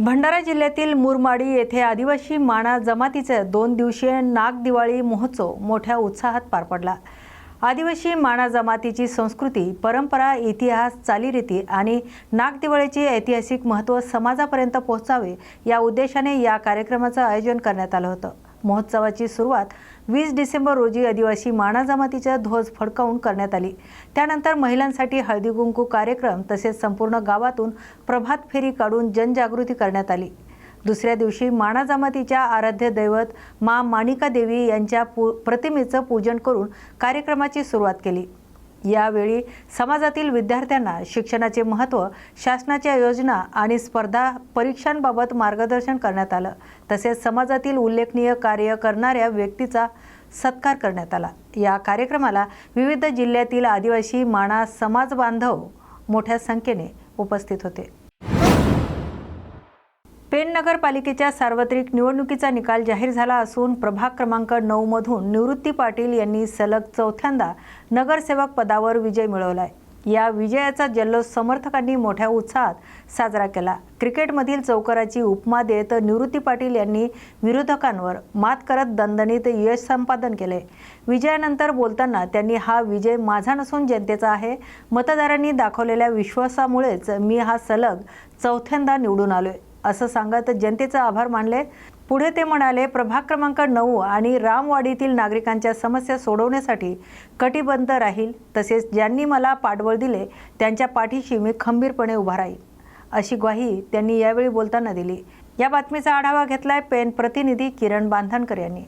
भंडारा जिल्ह्यातील मुरमाडी येथे आदिवासी माणा जमातीचे दोन दिवसीय नागदिवाळी महोत्सव मोठ्या उत्साहात पार पडला. आदिवासी माणा जमातीची संस्कृती परंपरा इतिहास चालीरीती आणि नागदिवाळीचे ऐतिहासिक महत्त्व समाजापर्यंत पोहोचावे या उद्देशाने या कार्यक्रमाचं आयोजन करण्यात आलं होतं. महोत्सवाची सुरुवात वीस डिसेंबर रोजी आदिवासी माणा जमातीच्या ध्वज फडकावून करण्यात आली. त्यानंतर महिलांसाठी हळदी कुंकू कार्यक्रम तसेच संपूर्ण गावातून प्रभात फेरी काढून जनजागृती करण्यात आली. दुसऱ्या दिवशी माणा जमातीच्या आराध्य दैवत मा माणिका देवी यांच्या पू प्रतिमेचं पूजन करून कार्यक्रमाची सुरुवात केली. यावेळी समाजातील विद्यार्थ्यांना शिक्षणाचे महत्त्व शासनाच्या योजना आणि स्पर्धा परीक्षांबाबत मार्गदर्शन करण्यात आलं. तसेच समाजातील उल्लेखनीय कार्य करणाऱ्या व्यक्तीचा सत्कार करण्यात आला. या कार्यक्रमाला विविध जिल्ह्यातील आदिवासी माणा समाज बांधव मोठ्या संख्येने उपस्थित होते. पेण नगरपालिकेच्या सार्वत्रिक निवडणुकीचा निकाल जाहीर झाला असून प्रभाग क्रमांक नऊ मधून निवृत्ती पाटील यांनी सलग चौथ्यांदा नगरसेवक पदावर विजय मिळवलाय. या विजयाचा जल्लोष समर्थकांनी मोठ्या उत्साहात साजरा केला. क्रिकेटमधील चौकाराची उपमा देत निवृत्ती पाटील यांनी विरोधकांवर मात करत दणदणीत यश संपादन केले. विजयानंतर बोलताना त्यांनी हा विजय माझा नसून जनतेचा आहे. मतदारांनी दाखवलेल्या विश्वासामुळेच मी हा सलग चौथ्यांदा निवडून आलोय. असं सांगत जनतेचा आभार मानले. पुढे ते म्हणाले प्रभाग क्रमांक नऊ आणि रामवाडीतील नागरिकांच्या समस्या सोडवण्यासाठी कटिबद्ध राहील तसेच ज्यांनी मला पाठबळ दिले त्यांच्या पाठीशी मी खंबीरपणे उभा राहील अशी ग्वाही त्यांनी यावेळी बोलताना दिली. या बातमीचा आढावा घेतलाय पेन प्रतिनिधी किरण बांधणकर यांनी.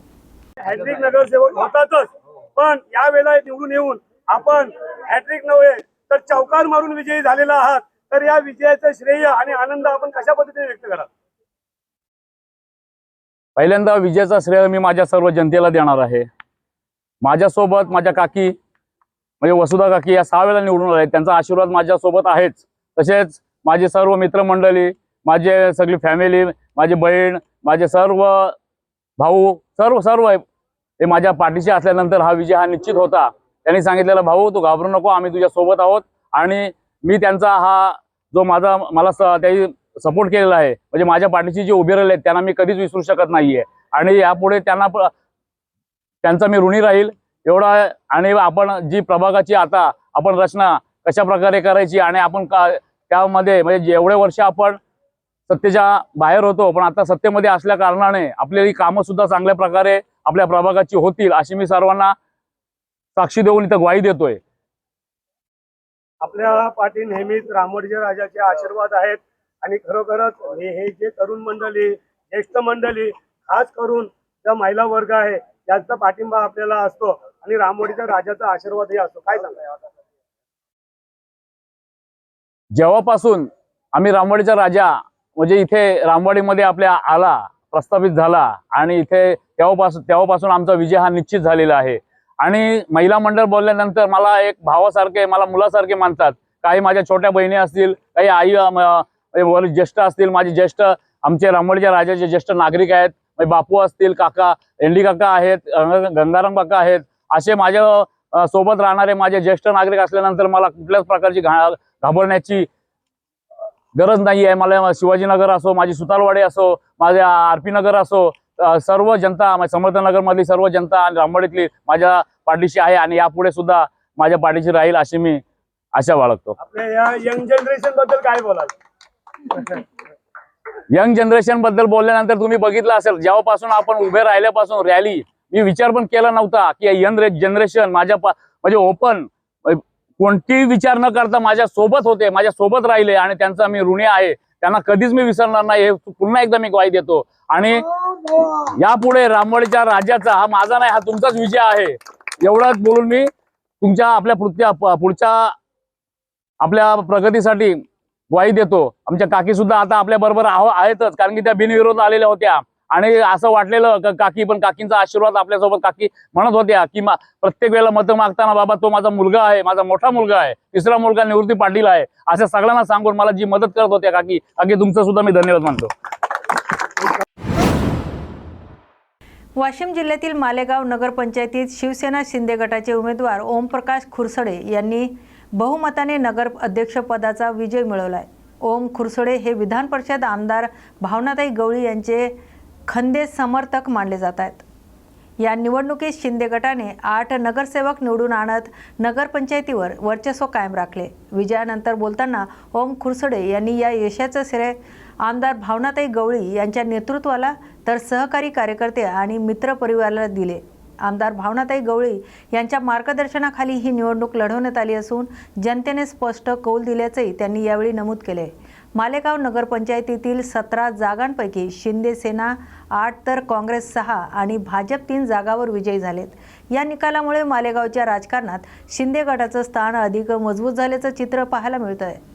हॅट्रिक नगरसेवक होतातच पण यावेळेला निवडून येऊन आपण हॅट्रिक नव्हे तर चौकार मारून विजयी झालेला आहात. तर या विजयाचं श्रेय आणि आनंद आपण कशा पद्धतीने व्यक्त कराल? पहिल्यांदा विजयाचा श्रेय मी माझ्या सर्व जनतेला देणार आहे. माझ्यासोबत माझ्या काकी म्हणजे वसुधा काकी या सहा वेळेला निवडून आले. त्यांचा आशीर्वाद माझ्यासोबत आहेच. तसेच माझे सर्व मित्रमंडळी माझे सगळी फॅमिली माझी बहीण माझे सर्व भाऊ सर्व सर्व हे माझ्या पाठीशी असल्यानंतर हा विजय हा निश्चित होता. त्यांनी सांगितलेला भाऊ तू घाबरू नको आम्ही तुझ्या सोबत आहोत आणि मी त्यांचा हा जो माझा मला त्याही सपोर्ट केलेला आहे. म्हणजे माझ्या पाठीशी जे उभे राहिले आहेत त्यांना मी कधीच विसरू शकत नाहीये. आणि यापुढे त्यांना त्यांचा मी ऋणी राहील. एवढा आणि आपण जी प्रभागाची आता आपण रचना कशा प्रकारे करायची आणि आपण का त्यामध्ये म्हणजे जेवढे वर्ष आपण सत्तेच्या बाहेर होतो पण आता सत्तेमध्ये असल्या कारणाने आपली कामं सुद्धा चांगल्या प्रकारे आपल्या प्रभागाची होतील अशी मी सर्वांना साक्षी देऊन इथं ग्वाही देतोय. आपल्या पाठी नेहमीच रामोजी राजाचे आशीर्वाद आहेत. आणि खरोखरच हे हे जे तरुण मंडळी ज्येष्ठ मंडळी खास करून ज्या महिला वर्ग आहे त्यांचा पाठिंबा आपल्याला असतो आणि रामोडीच्या राजाचा आशीर्वादही असतो. काय सांगा जेव्हापासून आम्ही रामवाडीचा राजा म्हणजे इथे रामवाडीमध्ये आपल्या आला प्रस्थापित झाला आणि इथे तेव्हापासून तेव्हापासून आमचा विजय हा निश्चित झालेला आहे. आणि महिला मंडळ बोलल्यानंतर मला एक भावासारखे मला मुलासारखे मानतात. काही माझ्या छोट्या बहिणी असतील काही आई अं, ज्येष्ठ असतील माझे ज्येष्ठ आमचे रामवाडीच्या राजाचे ज्येष्ठ नागरिक आहेत बापू असतील काका एंडी काका आहेत गंगाराम काका आहेत असे माझ्या सोबत राहणारे माझे ज्येष्ठ नागरिक असल्यानंतर मला कुठल्याच प्रकारची घाबरण्याची गरज नाही आहे मला शिवाजीनगर असो माझी सुतारवाडी असो माझ्या आरपी नगर असो सर्व जनता म्हणजे समर्थनगर मधली सर्व जनता आणि रामवाडीतली माझ्या पाठीशी आहे आणि यापुढे सुद्धा माझ्या पाठीशी राहील अशी मी आशा बाळगतो. यंग जनरेशनबद्दल काय बोलाल? यंग जनरेशनबद्दल बोलल्यानंतर तुम्ही बघितलं असेल जेव्हापासून आपण उभे राहिल्यापासून रॅली मी विचार पण केला नव्हता की यंग जनरेशन माझ्या म्हणजे ओपन कोणतीही विचार न करता माझ्या सोबत होते माझ्या सोबत राहिले आणि त्यांचा मी ऋणी आहे. त्यांना कधीच मी विसरणार नाही. हे पुन्हा एकदा मी ग्वाही देतो. आणि यापुढे रामवाडीच्या राजाचा हा माझा नाही हा तुमचाच विजय आहे. एवढंच बोलून मी तुमच्या आपल्या पुढच्या पुढच्या आपल्या प्रगतीसाठी ग्वाही देतो. आमच्या काकी सुद्धा आता आपल्या बरोबर आहेतच कारण की त्या बिनविरोध आलेल्या होत्या. आणि असं वाटलेलं काकी पण काकींचा आशीर्वाद आपल्यासोबत काकी म्हणत होत्या की प्रत्येक वेळेला मतं मागताना बाबा तो माझा मुलगा आहे माझा मोठा मुलगा आहे तिसरा मुलगा निवृत्ती पाटील आहे असं सगळ्यांना सांगून मला जी मदत करत होत्या काकी काकी तुमचं सुद्धा मी धन्यवाद मानतो. वाशिम जिल्ह्यातील मालेगाव नगरपंचायतीत शिवसेना शिंदे गटाचे उमेदवार ओमप्रकाश खुरसडे यांनी बहुमताने नगर अध्यक्षपदाचा विजय मिळवलाय. ओम खुरसडे हे विधान परिषद आमदार भावनाताई गवळी यांचे खंदे समर्थक मानले जात आहेत. या निवडणुकीत शिंदे गटाने आठ नगरसेवक निवडून आणत नगरपंचायतीवर वर्चस्व कायम राखले. विजयानंतर बोलताना ओम खुरसडे यांनी या यशाचं श्रेय आमदार भावनाताई गवळी यांच्या नेतृत्वाला तर सहकारी कार्यकर्ते आणि मित्रपरिवाराला दिले. आमदार भावनाताई गवळी यांच्या मार्गदर्शनाखाली ही निवडणूक लढवण्यात आली असून जनतेने स्पष्ट कौल दिल्याचंही त्यांनी यावेळी नमूद केले. मालेगाव नगरपंचायतीतील सतरा जागांपैकी शिंदे सेना आठ तर काँग्रेस सहा आणि भाजप तीन जागावर विजयी झालेत. या निकालामुळे मालेगावच्या राजकारणात शिंदे गटाचं स्थान अधिक मजबूत झाल्याचं चित्र पाहायला मिळतं आहे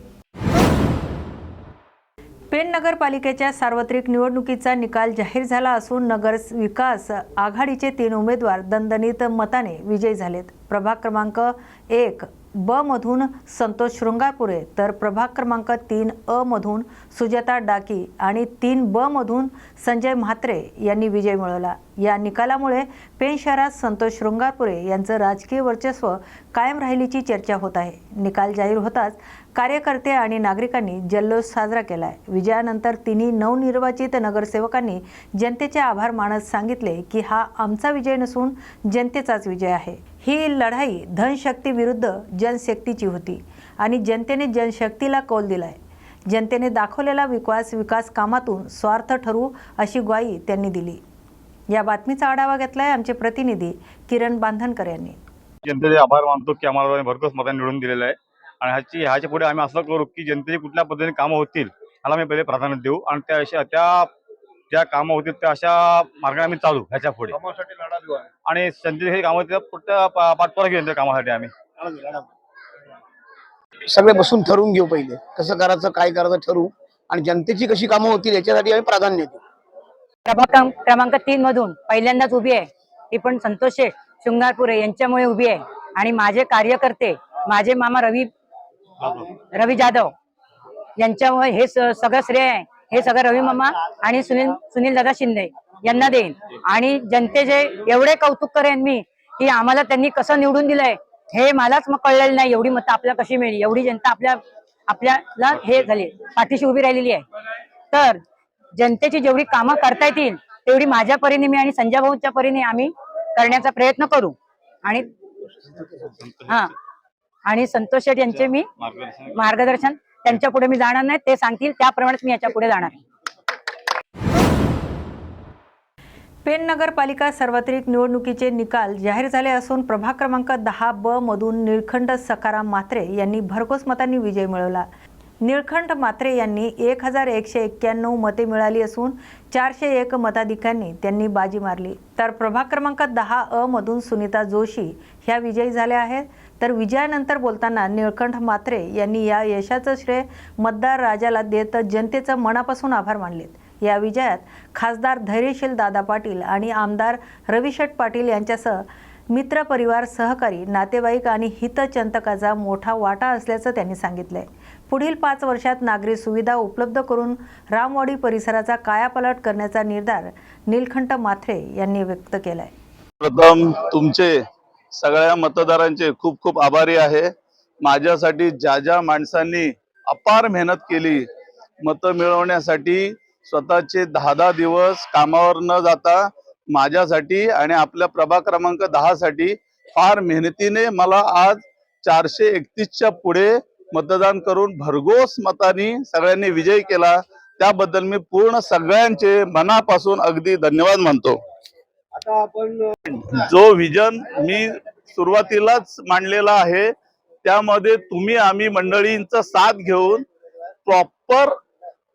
पेण नगरपालिकेच्या सार्वत्रिक निवडणुकीचा निकाल जाहीर झाला असून नगर विकास आघाडीचे तीन उमेदवार दणदणीत मताने विजयी झालेत. प्रभाग क्रमांक एक ब मधून संतोष शृंगारपुरे तर प्रभाग क्रमांक तीन अ मधून सुजाता डाकी आणि तीन ब मधून संजय म्हात्रे यांनी विजय मिळवला. या निकालामुळे पेण शहरात संतोष शृंगारपुरे यांचं राजकीय वर्चस्व कायम राहिल्याची चर्चा होत आहे. निकाल जाहीर होताच कार्यकर्ते आणि नागरिकांनी जल्लोष साजरा केला आहे विजयानंतर तिन्ही नवनिर्वाचित नगरसेवकांनी जनतेचे आभार मानत सांगितले की हा आमचा विजय नसून जनतेचाच विजय आहे. ही लढाई धनशक्ती विरुद्ध जनशक्तीची होती आणि जनतेने जनशक्तीला कौल दिलाय. जनतेने दाखवलेला विकास विकास कामातून स्वार्थ ठरू अशी ग्वाही त्यांनी दिली. या बातमीचा आढावा घेतलाय आमचे प्रतिनिधी किरण बांधणकर यांनी. जनतेचे आभार मानतो की आम्हाला भरघोस मतांनी निवडून दिलेलं आहे. आणि ह्याची ह्याच्या पुढे आम्ही असं करू की जनतेची कुठल्या पद्धतीने कामं होतील ह्याला आम्ही पहिले प्राधान्य देऊ. आणि त्या अशा त्या ज्या कामं होतील त्या अशा मार्गाने आम्ही चालू ह्याच्या पुढे. आणि जनतेची कामं त्या पुढच्या पाठपुरा घेऊन त्या कामासाठी आम्ही. सगळे बसून ठरवून घेऊ पहिले. कसं करायचं काय करायचं ठरवू. आणि जनतेची कशी कामं होतील याच्यासाठी आम्ही प्राधान्य देऊ. प्रभाग क्रम- क्रमांक तीन मधून पहिल्यांदाच उभी आहे. ती पण संतोष शेठ शृंगारपुरे यांच्यामुळे उभी आहे. आणि माझे कार्यकर्ते माझे मामा रवी रवी जाधव यांच्यामुळे हे सगळं श्रेय आहे. हे सगळं रवी मामा आणि सुनील सुनील दादा शिंदे यांना देईन. आणि जनतेचे एवढे कौतुक करेन मी की आम्हाला त्यांनी कसं निवडून दिलंय हे मलाच मग कळलेलं नाही. एवढी मतं आपल्याला कशी मिळली? एवढी जनता आपल्या आपल्याला हे झाली पाठीशी उभी राहिलेली आहे. तर जनतेची जेवढी कामं करता येतील तेवढी माझ्या परीने मी आणि संजय भाऊच्या परीने आम्ही करण्याचा प्रयत्न करू. आणि हा. आणि संतोष शेठ यांचे मी मार्गदर्शन त्यांच्या पुढे मी जाणार नाही. ते सांगतील. त्याप्रमाणेच मी याच्यापुढे जाणार. पेण नगरपालिका सार्वत्रिक निवडणुकीचे निकाल जाहीर झाले असून प्रभाग क्रमांक दहा ब मधून निळखंड सखाराम मात्रे यांनी भरघोस मतांनी विजय मिळवला. निळखंड मात्रे यांनी एक हजार एकशे एक्क्याण्णव मते मिळाली असून चारशे एक मताधिकांनी त्यांनी बाजी मारली. तर प्रभाग क्रमांक दहा अ मधून सुनीता जोशी ह्या विजयी झाल्या आहेत. तर विजयानंतर बोलताना निळकंठ मात्रे यांनी या यशाचं श्रेय मतदार राजाला देत जनतेचं मनापासून आभार मानलेत. या विजयात खासदार धैर्यशील दादा पाटील आणि आमदार रविशट पाटील यांच्यासह मित्रपरिवार सहकारी नातेवाईक आणि हितचिंतकाचा मोठा वाटा असल्याचं त्यांनी सांगितलंय. पुढील पाच वर्षात नागरी सुविधा उपलब्ध करून रामवाडी परिसराचा कायापालट करण्याचा निर्धार नीलकंठ माथ्रे यांनी व्यक्त केलाय. प्रथम तुमचे सगळ्या मतदारांचे खूप खूप आभारी आहे. माझ्यासाठी ज्या ज्या माणसांनी अपार मेहनत केली मतं मिळवण्यासाठी स्वतःचे दहा दहा दिवस कामावर न जाता माझ्यासाठी आणि आपल्या प्रभाग क्रमांक दहासाठी फार मेहनतीने मला आज चारशे एकतीसच्या पुढे मतदान करून भरघोस मतांनी सगळ्यांनी विजय केला. त्याबद्दल मी पूर्ण सगळ्यांचे मनापासून अगदी धन्यवाद मानतो. आता आपण जो विजन मी सुरुवातीलाच मांडलेला आहे त्यामध्ये तुम्ही आम्ही मंडळींचा साथ घेऊन प्रॉपर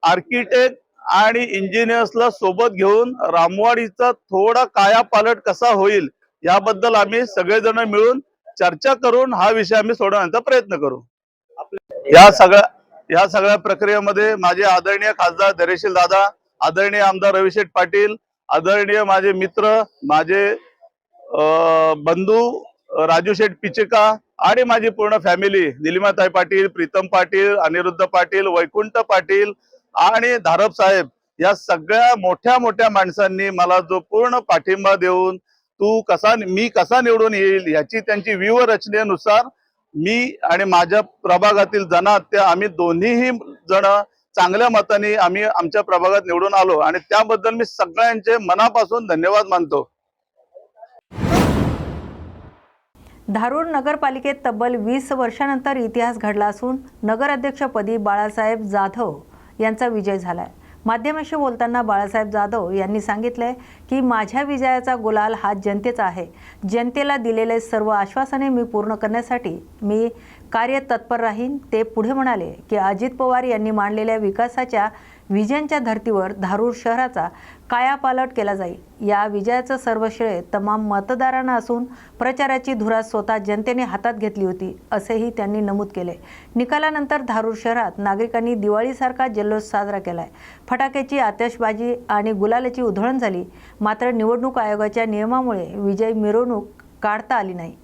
आर्किटेक्ट आणि इंजिनियर्सला सोबत घेऊन रामवाडीचा थोडा कायापालट कसा होईल याबद्दल आम्ही सगळेजण मिळून चर्चा करून हा विषय आम्ही सोडवण्याचा प्रयत्न करू. या सगळ्या या सगळ्या प्रक्रियेमध्ये माझे आदरणीय खासदार धैर्यशील दादा आदरणीय आमदार रविशेठ पाटील आदरणीय माझे मित्र माझे बंधू राजू शेठ पिचेका आणि माझी पूर्ण फॅमिली निलिमाताई पाटील प्रीतम पाटील अनिरुद्ध पाटील वैकुंठ पाटील आणि धारप साहेब या सगळ्या मोठ्या मोठ्या माणसांनी मला जो पूर्ण पाठिंबा देऊन तू कसा मी कसा निवडून येईल याची त्यांची व्यूहरचनेनुसार मी आणि माझ्या प्रभागातील जनात्या आम्ही दोन्हीही जण चांगल्या मताने आम्ही आमच्या प्रभागात निवडून आलो आणि त्याबद्दल मी सगळ्यांचे मनापासून धन्यवाद मानतो. धारूर नगरपालिकेत तब्बल वीस वर्षानंतर इतिहास घडला असून नगराध्यक्षपदी बाळासाहेब जाधव यांचा विजय झालाय. माध्यमाशी बोलताना बाळासाहेब जाधव यांनी सांगितलंय की माझ्या विजयाचा गुलाल हा जनतेचा आहे. जनतेला दिलेले सर्व आश्वासने मी पूर्ण करण्यासाठी मी कार्य तत्पर राहीन. ते पुढे म्हणाले की अजित पवार यांनी मांडलेल्या विकासाच्या विजयांच्या धर्तीवर धारूर शहराचा कायापालट केला जाईल. या विजयाचं सर्व श्रेय तमाम मतदारांना असून प्रचाराची धुरा स्वतः जनतेने हातात घेतली होती असेही त्यांनी नमूद केले. निकालानंतर धारूर शहरात नागरिकांनी दिवाळीसारखा जल्लोष साजरा केला आहे फटाक्याची आतषबाजी आणि गुलालाची उधळण झाली. मात्र निवडणूक आयोगाच्या नियमामुळे विजय मिरवणूक काढता आली नाही.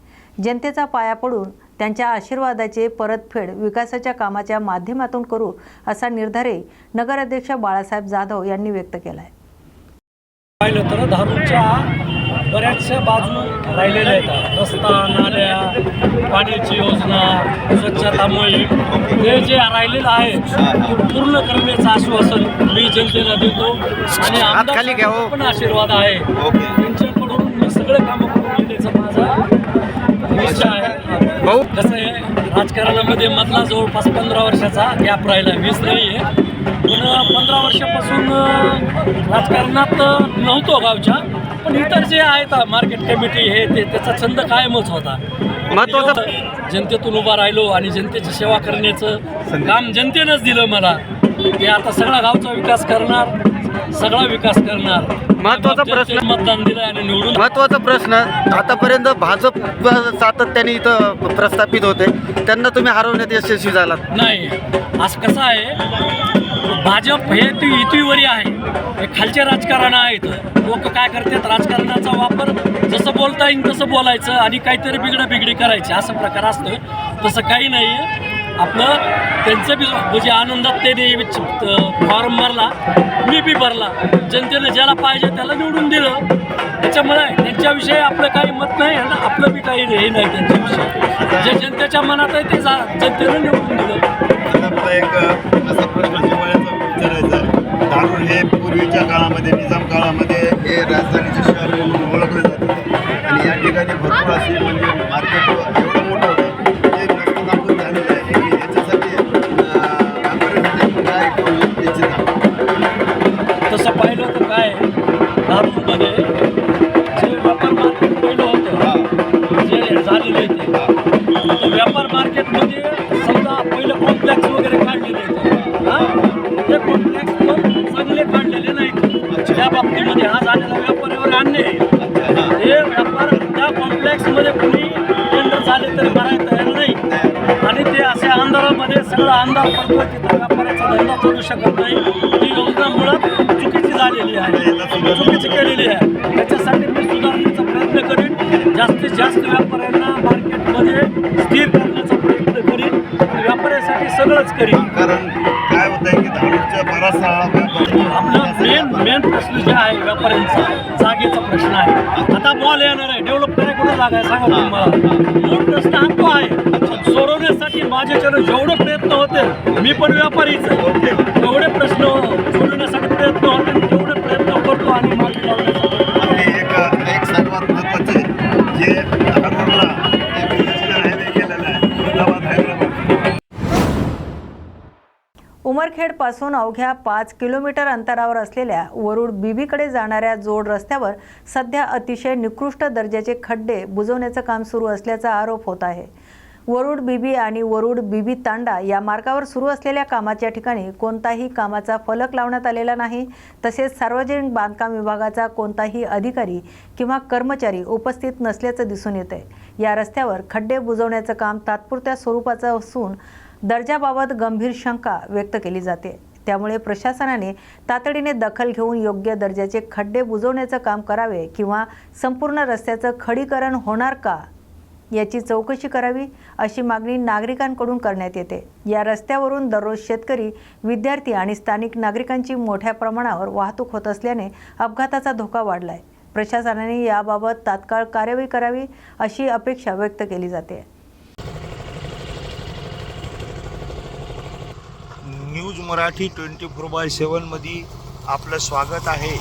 जनतेचा पाया पडून त्यांच्या आशीर्वादाचे परतफेड विकासाच्या कामाच्या माध्यमातून करू असा निर्धारही नगराध्यक्ष बाळासाहेब जाधव यांनी व्यक्त केला आहे पाहिलं तर धारूरच्या बऱ्याचशा बाजू राहिलेल्या आहेत. रस्ता नाल्या पाण्याची योजना स्वच्छता मोहीम हे जे राहिलेलं आहे ते पूर्ण करण्याचं आश्वासन मी जनतेला देतो. आणि आमदार पण आशीर्वाद आहे. त्यांच्याकडून मी सगळे कामं करून घेण्याचा माझा निश्चय आहे. भाऊ? कसं आहे राजकारणामध्ये मधला जवळपास पंधरा वर्षाचा गॅप राहिला वीस नाही आहे पण पंधरा वर्षापासून राजकारणात नव्हतो गावच्या पण इतर जे आहेत मार्केट कमिटी हे ते त्याचा छंद कायमच होता. महत्वाचं जनतेतून उभा राहिलो आणि जनतेची सेवा करण्याचं काम जनतेनंच दिलं मला. ते आता सगळा गावचा विकास करणार. सगळा विकास करणार. महत्त्वाचा प्रश्न- मतदान दिलं आणि निवडून महत्त्वाचा प्रश्न आतापर्यंत भाजप सातत्याने इथं प्रस्थापित होते. त्यांना तुम्ही हरवण्यात यशस्वी झालात. नाही. असं कसं आहे? भाजप हे ती युतीवरी आहे. हे खालचे राजकारण आहेत लोक काय करतात? राजकारणाचा वापर जसं बोलता येईल तसं बोलायचं आणि काहीतरी बिगडा बिगडी करायची. असं प्रकार असतो तसं काही नाही आहे आपलं त्यांचं बी म्हणजे आनंदात त्यांनी फॉर्म भरला मी बी भरला. जनतेनं ज्याला पाहिजे त्याला निवडून दिलं. त्याच्यामुळे त्यांच्याविषयी आपलं काही मत नाही आणि आपलं बी काही हे नाही त्यांच्याविषयी. जे जनतेच्या मनात आहे ते जा जनतेनं निवडून दिलं. एक असा प्रश्न विचारायचा हे पूर्वीच्या काळामध्ये निजाम काळामध्ये हे राजधानीचे शहर म्हणून ओळखले जात होते. आणि या ठिकाणी भरपूर असे म्हणजे मार्केट अंधार पडतो तिथं व्यापाऱ्याचा धंदा चालू शकत नाही. ही योजना मुळात चुकीची झालेली आहे. चुकीची केलेली आहे. त्याच्यासाठी मी सुधारण्याचा प्रयत्न करीन. जास्तीत जास्त व्यापाऱ्यांना मार्केटमध्ये स्थिर करण्याचा प्रयत्न करीन. व्यापाऱ्यासाठी सगळंच करीन. कारण काय होत आहे की बराचसा आपला मेन मेन प्रश्न जे आहे व्यापाऱ्यांचा जागेचा प्रश्न आहे. आता बॉल येणार आहे. डेव्हलप करायला कुठं जागा आहे? सांगा तुम्ही मला. मूळ प्रश्न हा तो आहे. सोडवण्यासाठी माझ्याच्यानं जेवढे प्रयत्न होते मी पण व्यापारीच आहे. तेवढे प्रश्न सोडवण्यासाठी प्रयत्न होते तेवढे प्रयत्न करतो आणि मार्गी लावण्याचा प्रयत्न आणि एक एक सर्वात महत्त्वाचे जे धारूरला एक नॅशनल हायवे गेलेला आहे अहमदाबाद हैदराबाद उमरखेडपासून अवघ्या पाच किलोमीटर अंतरावर असलेल्या वरुड बीबीकडे जाणाऱ्या जोड रस्त्यावर सध्या अतिशय निकृष्ट दर्जाचे खड्डे बुजवण्याचं काम सुरू असल्याचा आरोप होत आहे. वरुड बीबी आणि वरुड बीबी तांडा या मार्गावर सुरू असलेल्या कामाच्या ठिकाणी कोणताही कामाचा फलक लावण्यात आलेला नाही. तसेच सार्वजनिक बांधकाम विभागाचा कोणताही अधिकारी किंवा कर्मचारी उपस्थित नसल्याचं दिसून येत आहे या रस्त्यावर खड्डे बुजवण्याचं काम तात्पुरत्या स्वरूपाचं असून दर्जाबाबत गंभीर शंका व्यक्त केली जाते. त्यामुळे प्रशासनाने तातडीने दखल घेऊन योग्य दर्जाचे खड्डे बुजवण्याचं काम करावे किंवा संपूर्ण रस्त्याचं खडीकरण होणार का याची चौकशी करावी अशी मागणी नागरिकांकडून करण्यात येते. या रस्त्यावरून दररोज शेतकरी विद्यार्थी आणि स्थानिक नागरिकांची मोठ्या प्रमाणावर वाहतूक होत असल्याने अपघाताचा धोका वाढला आहे प्रशासनाने याबाबत तात्काळ कार्यवाही करावी अशी अपेक्षा व्यक्त केली जाते. News Marathi twenty four by सेवनमध्ये आपलं स्वागत आहे.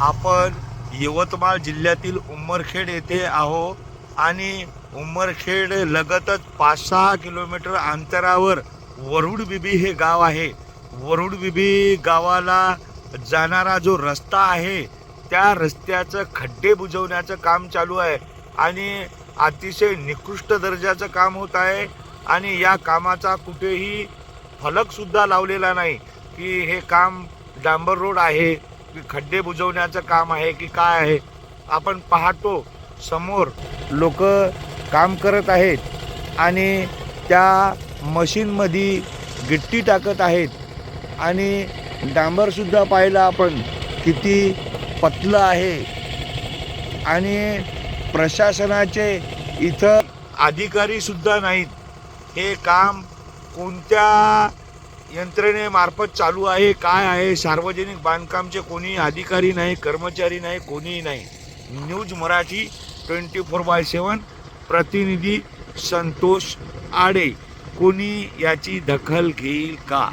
आपण यवतमाळ जिल्ह्यातील उमरखेड येथे आहो आणि उमरखेड लगतच पाच सहा किलोमीटर अंतरावर वरुड बिबी हे गाव आहे. वरुड बिबी गावाला जाणारा जो रस्ता आहे त्या रस्त्याचं खड्डे बुजवण्याचं काम चालू आहे आणि अतिशय निकृष्ट दर्जाचं काम होत आहे आणि या कामाचा कुठेही फलकसुद्धा लावलेला नाही की हे काम डांबर रोड आहे की खड्डे बुजवण्याचं काम आहे की काय आहे. आपण पाहतो समोर लोक काम करत आहेत आणि त्या मशीनमध्ये गिट्टी टाकत आहेत. आणि डांबरसुद्धा पाहिलं आपण किती पतलं आहे. आणि प्रशासनाचे इथं अधिकारीसुद्धा नाहीत. हे काम कोणत्या यंत्रणेमार्फत चालू आहे काय आहे सार्वजनिक बांधकामचे कोणी अधिकारी नाही कर्मचारी नाही कोणीही नाही. News Marathi twenty four by seven प्रतिनिधी संतोष आडे कोणी याची दखल घेईल का?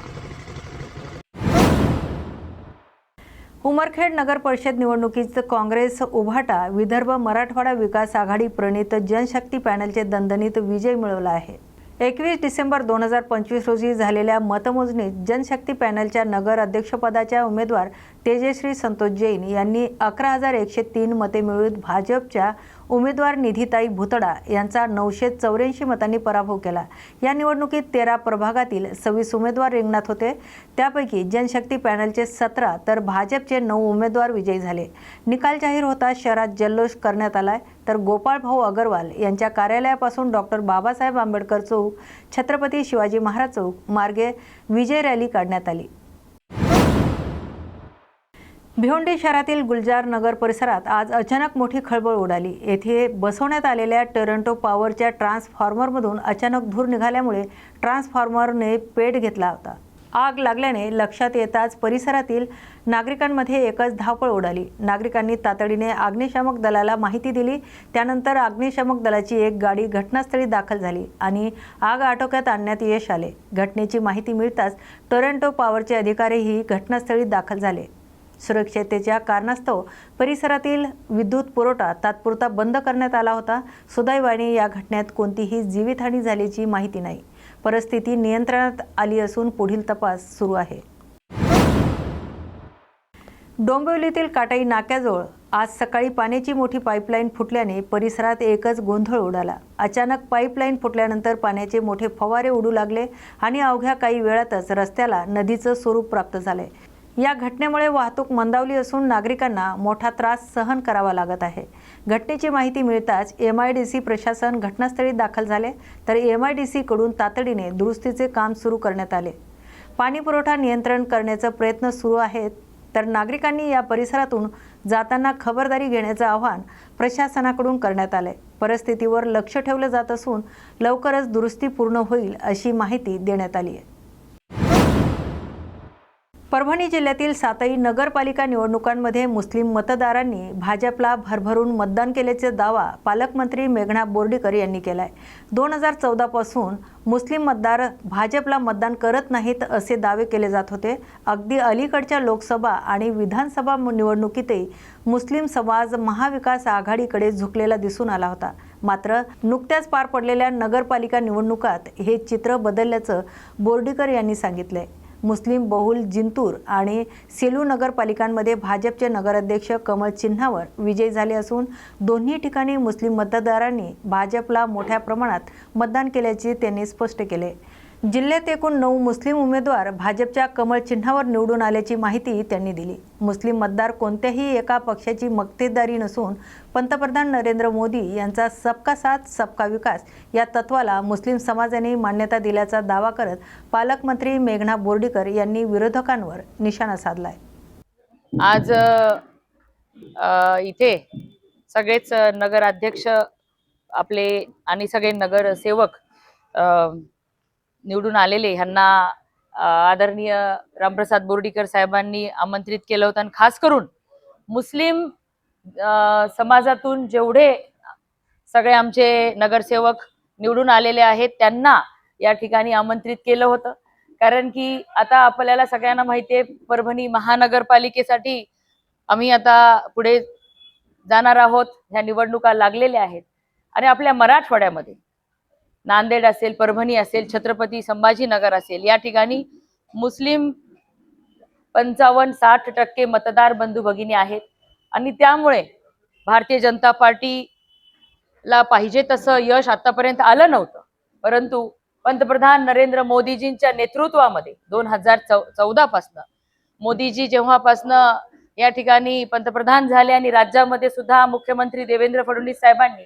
उमरखेड नगर परिषद निवडणुकीत काँग्रेस उभाटा विदर्भ मराठवाडा विकास आघाडी प्रणित जनशक्ती पॅनलचे दणदणीत विजय मिळवला आहे. एकवीस डिसेंबर दोन हजार पंचवीस रोजी झालेल्या मतमोजणीत जनशक्ती पॅनलच्या नगर अध्यक्षपदाच्या उमेदवार तेजश्री संतोष जैन यांनी अकरा हजार एकशे तीन मते मिळवत भाजपच्या उमेदवार निधीताई भुतडा यांचा नऊशे चौऱ्याऐंशी मतांनी पराभव केला. या निवडणुकीत तेरा प्रभागातील सव्वीस उमेदवार रिंगणात होते. त्यापैकी जनशक्ती पॅनलचे सतरा तर भाजपचे नऊ उमेदवार विजयी झाले. निकाल जाहीर होता शहरात जल्लोष करण्यात आलाय. तर गोपाळ भाऊ अगरवाल यांच्या कार्यालयापासून डॉक्टर बाबासाहेब आंबेडकर चौक छत्रपती शिवाजी महाराज चौक मार्गे विजय रॅली काढण्यात आली. भिवंडी शहरातील गुलजार नगर परिसरात आज अचानक मोठी खळबळ उडाली. येथे बसवण्यात आलेल्या टोरंटो पॉवरच्या ट्रान्सफॉर्मरमधून अचानक धूर निघाल्यामुळे ट्रान्सफॉर्मरने पेट घेतला होता. आग लागल्याने लक्षात येताच परिसरातील नागरिकांमध्ये एकच धावपळ उडाली. नागरिकांनी तातडीने अग्निशामक दलाला माहिती दिली. त्यानंतर अग्निशामक दलाची एक गाडी घटनास्थळी दाखल झाली आणि आग आटोक्यात आणण्यात यश आले. घटनेची माहिती मिळताच टोरंटो पॉवरचे अधिकारीही घटनास्थळी दाखल झाले. सुरक्षतेच्या कारणास्तव परिसरातील विद्युत पुरवठा तात्पुरता बंद करण्यात आला होता. सुदैवाने या घटनेत कोणतीही जीवितहानी झाल्याची माहिती नाही. परिस्थिती नियंत्रणात आली असून पुढील तपास सुरू आहे. डोंबिवलीतील काटाई नाक्याजवळ आज सकाळी पाण्याची मोठी पाईपलाईन फुटल्याने परिसरात एकच गोंधळ उडाला. अचानक पाईपलाईन फुटल्यानंतर पाण्याचे मोठे फवारे उडू लागले आणि अवघ्या काही वेळातच रस्त्याला नदीचं स्वरूप प्राप्त झालंय. या घटनेमुळे वाहतूक मंदावली असून नागरिकांना मोठा त्रास सहन करावा लागत आहे. घटनेची माहिती मिळताच एम आय डी सी प्रशासन घटनास्थळी दाखल झाले तर एम आय डी सीकडून तातडीने दुरुस्तीचे काम सुरू करण्यात आले. पाणी पुरवठा नियंत्रण करण्याचा प्रयत्न सुरू आहेत तर नागरिकांनी या परिसरातून जाताना खबरदारी घेण्याचं आवाहन प्रशासनाकडून करण्यात आलंय परिस्थितीवर लक्ष ठेवलं जात असून लवकरच दुरुस्ती पूर्ण होईल अशी माहिती देण्यात आली आहे. परभणी जिल्ह्यातील सातई नगरपालिका निवडणुकांमध्ये मुस्लिम मतदारांनी भाजपला भरभरून मतदान केल्याचा दावा पालकमंत्री मेघना बोर्डीकर यांनी केलाय. दोन हजार चौदापासून मुस्लिम मतदार भाजपला मतदान करत नाहीत असे दावे केले जात होते. अगदी अलीकडच्या लोकसभा आणि विधानसभा निवडणुकीतही मुस्लिम समाज महाविकास आघाडीकडे झुकलेला दिसून आला होता. मात्र नुकत्याच पार पडलेल्या नगरपालिका निवडणुकात हे चित्र बदलल्याचं बोर्डीकर यांनी सांगितलंय. मुस्लिम बहुल जिंतूर आणि सेलू नगरपालिकांमध्ये भाजपचे नगराध्यक्ष कमल चिन्हावर विजयी झाले असून दोन्ही ठिकाणी मुस्लिम मतदारांनी भाजपला मोठ्या प्रमाणात मतदान केल्याचे त्यांनी स्पष्ट केले. जिल्ह्यात एकूण नऊ मुस्लिम उमेदवार भाजपच्या कमळ चिन्हावर निवडून आल्याची माहिती त्यांनी दिली. मुस्लिम मतदार कोणत्याही एका पक्षाची मक्तेदारी नसून पंतप्रधान नरेंद्र मोदी यांचा सबका साथ सबका विकास या तत्वाला मुस्लिम समाजाने मान्यता दिल्याचा दावा करत पालकमंत्री मेघना बोर्डीकर यांनी विरोधकांवर निशाणा साधलाय. आज इथे सगळेच नगराध्यक्ष आपले आणि सगळे नगरसेवक निवडून आलेले. ह्यांना आदरणीय रामप्रसाद बोर्डीकर साहेबांनी आमंत्रित केलं होतं. आणि खास करून मुस्लिम समाजातून जेवढे सगळे आमचे नगरसेवक निवडून आलेले आहेत त्यांना या ठिकाणी आमंत्रित केलं होतं. कारण की आता आपल्याला सगळ्यांना माहिती आहे परभणी महानगरपालिकेसाठी आम्ही आता पुढे जाणार आहोत. ह्या निवडणुका लागलेल्या आहेत. आणि आपल्या मराठवाड्यामध्ये नांदेड असेल परभणी असेल छत्रपती संभाजीनगर असेल. या ठिकाणी मुस्लिम पंचावन्न साठ टक्के मतदार बंधू भगिनी आहेत. आणि त्यामुळे भारतीय जनता पार्टीला पाहिजे तसं यश आतापर्यंत आलं नव्हतं. परंतु पंतप्रधान नरेंद्र मोदीजींच्या नेतृत्वामध्ये दोन हजार चौ चौदापासनं मोदीजी जेव्हापासनं या ठिकाणी पंतप्रधान झाले आणि राज्यामध्ये सुद्धा मुख्यमंत्री देवेंद्र फडणवीस साहेबांनी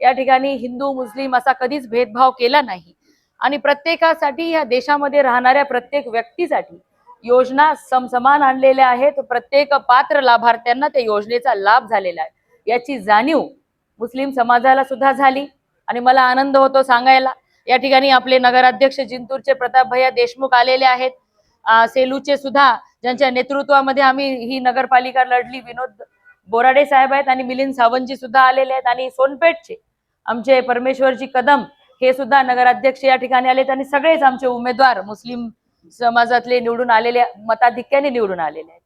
या ठिकाणी हिंदू मुस्लिम असा कधीच भेदभाव केला नाही. आणि प्रत्येकासाठी या देशामध्ये राहणाऱ्या प्रत्येक व्यक्तीसाठी योजना समसमान आणलेल्या आहेत. प्रत्येक पात्र लाभार्थ्यांना त्या योजनेचा लाभ झालेला आहे. याची जाणीव मुस्लिम समाजाला सुद्धा झाली. आणि मला आनंद होतो सांगायला. या ठिकाणी आपले नगराध्यक्ष जिंतूरचे प्रताप भैया देशमुख आलेले आहेत. सेलूचे सुद्धा ज्यांच्या नेतृत्वामध्ये आम्ही ही नगरपालिका लढली. विनोद बोराडे साहेब आहेत आणि मिलिंद सावंतजी सुद्धा आलेले आहेत. आणि सोनपेठचे आमचे परमेश्वरजी कदम हे सुद्धा नगराध्यक्ष या ठिकाणी आलेत आणि सगळेच आमचे उमेदवार मुस्लिम समाजातले निवडून आलेले मताधिक्याने निवडून आलेले आहेत.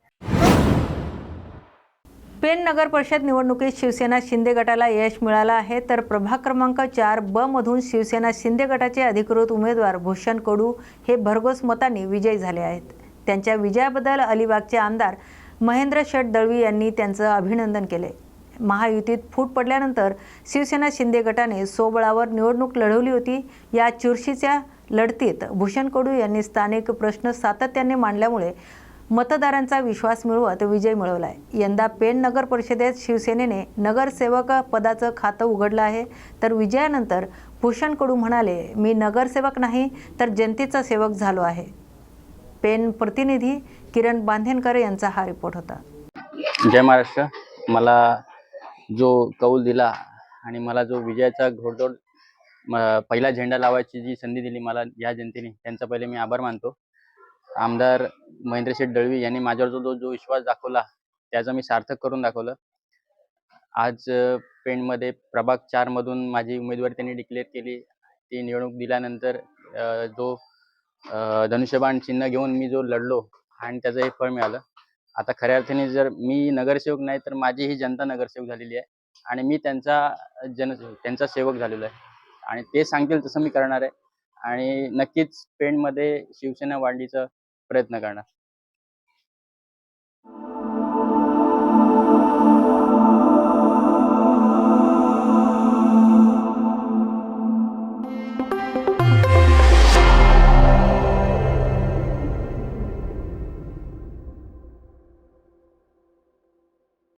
पेण नगर परिषद निवडणुकीत शिवसेना शिंदे गटाला यश मिळालं आहे तर प्रभाग क्रमांक चार ब मधून शिवसेना शिंदे गटाचे अधिकृत उमेदवार भूषण कडू हे भरघोस मतांनी विजयी झाले आहेत. त्यांच्या विजयाबद्दल अलिबागचे आमदार महेंद्र शेट दळवी यांनी त्यांचं अभिनंदन केले. महायुतीत फूट पडल्यानंतर शिवसेना शिंदे गटाने सोबळावर निवडणूक लढवली होती. या चुरशीच्या लढतीत भूषण कडू यांनी स्थानिक प्रश्न सातत्याने मांडल्यामुळे मतदारांचा विश्वास मिळवत विजय मिळवलाय. यंदा पेण नगर परिषदेत शिवसेनेने नगरसेवक पदाचं खातं उघडलं आहे. तर विजयानंतर भूषण कडू म्हणाले मी नगरसेवक नाही तर जनतेचा सेवक झालो आहे. पेन प्रतिनिधी किरण बांधेनकर यांचा हा रिपोर्ट होता. जय महाराष्ट्र. मला जो कौल दिला आणि मला जो विजयाचा घोडदोड म- पहिला झेंडा लावायची जी संधी दिली मला या जनतेने त्यांचा पहिले मी आभार मानतो. आमदार महेंद्र शेठ दळवी यांनी माझ्यावर जो जो- जो विश्वास दाखवला त्याचं मी सार्थक करून दाखवलं. आज पेंडमध्ये पेणमध्ये प्रभाग चारमधून माझी उमेदवारी त्यांनी डिक्लेअर केली. ती निवडणूक दिल्यानंतर जो धनुष्यबाण चिन्ह घेऊन मी जो लढलो आणि त्याचं हे फळ मिळालं. आता खऱ्या अर्थाने जर मी नगरसेवक नाही तर माझी ही जनता नगरसेवक झालेली आहे आणि मी त्यांचा जन त्यांचा सेवक झालेलो आहे. आणि ते सांगतील तसं मी करणार आहे. आणि नक्कीच पेणमध्ये शिवसेना वाढीचा प्रयत्न करणार.